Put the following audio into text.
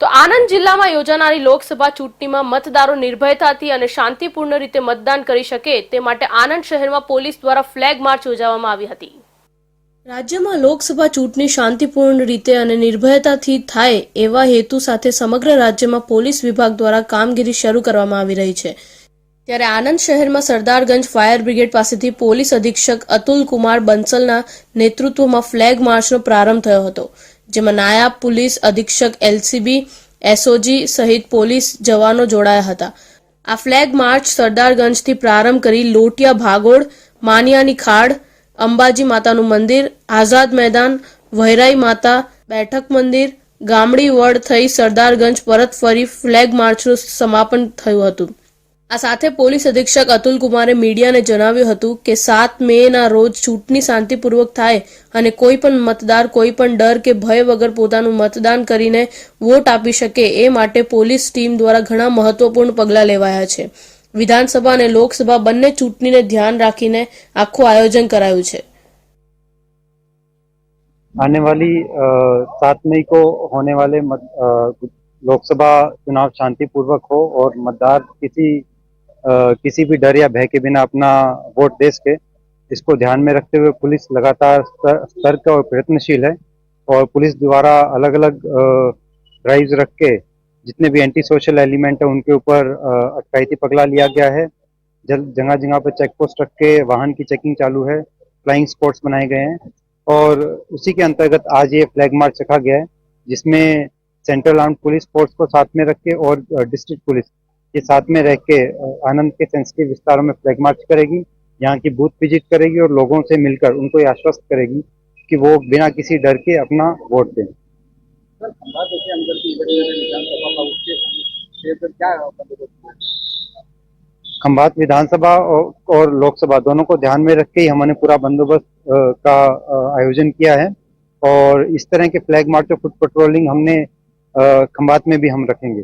તો આણંદ જિલ્લામાં યોજાનારી લોકસભા ચૂંટણીમાં મતદારો નિર્ભયતાથી અને શાંતિપૂર્ણ રીતે મતદાન કરી શકે તે માટે આણંદ શહેરમાં પોલીસ દ્વારા ફ્લેગ માર્ચ યોજવામાં આવી હતી. રાજ્યમાં લોકસભા ચૂંટણી શાંતિપૂર્ણ રીતે અને નિર્ભયતાથી થાય એવા હેતુ સાથે સમગ્ર રાજ્યમાં પોલીસ વિભાગ દ્વારા કામગીરી શરૂ કરવામાં આવી રહી છે. ત્યારે આનંદ શહેરમાં સરદારગંજ ફાયર બ્રિગેડ પાસેથી પોલીસ અધિક્ષક અતુલ કુમાર બંસલના નેતૃત્વમાં ફ્લેગ માર્ચનો પ્રારંભ થયો હતો. જેમાં નાયબ પોલીસ અધિક્ષક, એલસીબી, એસઓજી સહિત પોલીસ જવાનો જોડાયા હતા. આ ફ્લેગ માર્ચ સરદારગંજથી પ્રારંભ કરી લોટિયા, ભાગોળ, માનિયાની ખાડ, અંબાજી માતાનું મંદિર, આઝાદ મેદાન વહેરાઈ માતા, બેઠક મંદિર, ગામડી વડ થઈ સરદારગંજ પરત ફરી ફ્લેગ માર્ચનું સમાપન થયું હતું. આ સાથે પોલીસ અધિક્ષક અતુલ કુમારે મીડિયાને જણાવ્યું હતું કે સાત મે ના રોજ ચૂંટણી શાંતિપૂર્વક થાય અને કોઈ પણ મતદાર કોઈ પણ ડર કે ભય વગર પોતાનું મતદાન કરીને વોટ આપી શકે એ માટે પોલીસ ટીમ દ્વારા ઘણા મહત્વપૂર્ણ પગલાં લેવાયા છે વિધાનસભા અને લોકસભા બંને ચૂંટણીને ધ્યાન રાખીને આખું આયોજન કરાયું છે आने वाली सात मई को होने वाले मत, अ, लोकसभा चुनाव शांतिपूर्वक हो और मतदार किसी अ, किसी भी डर या भय के बिना अपना वोट दे सके, इसको ध्यान में रखते हुए पुलिस लगातार सतर्क और प्रयत्नशील है और पुलिस द्वारा अलग अलग ड्राइव्स रख के जितने भी एंटी सोशल एलिमेंट है उनके ऊपर अटकायती पगला लिया गया है। जगह जगह पर चेक पोस्ट रख के वाहन की चेकिंग चालू है फ्लाइंग स्पॉट्स बनाए गए हैं और उसी के अंतर्गत आज ये फ्लैग मार्च रखा गया है, जिसमें सेंट्रल आर्म पुलिस फोर्स को साथ में रख के और डिस्ट्रिक्ट पुलिस के साथ में रह के आनंद के सेंसिटिव विस्तारों में फ्लैग मार्च करेगी यहाँ की बूथ विज़िट करेगी और लोगों से मिलकर उनको आश्वस्त करेगी कि वो बिना किसी डर के अपना वोट दें। बड़ी विधानसभा और, लोकसभा दोनों को ध्यान में रख के ही हमने पूरा बंदोबस्त का आयोजन किया है और इस तरह के फ्लैग मार्च और फुट पेट्रोलिंग हमने खम्बात में भी हम रखेंगे।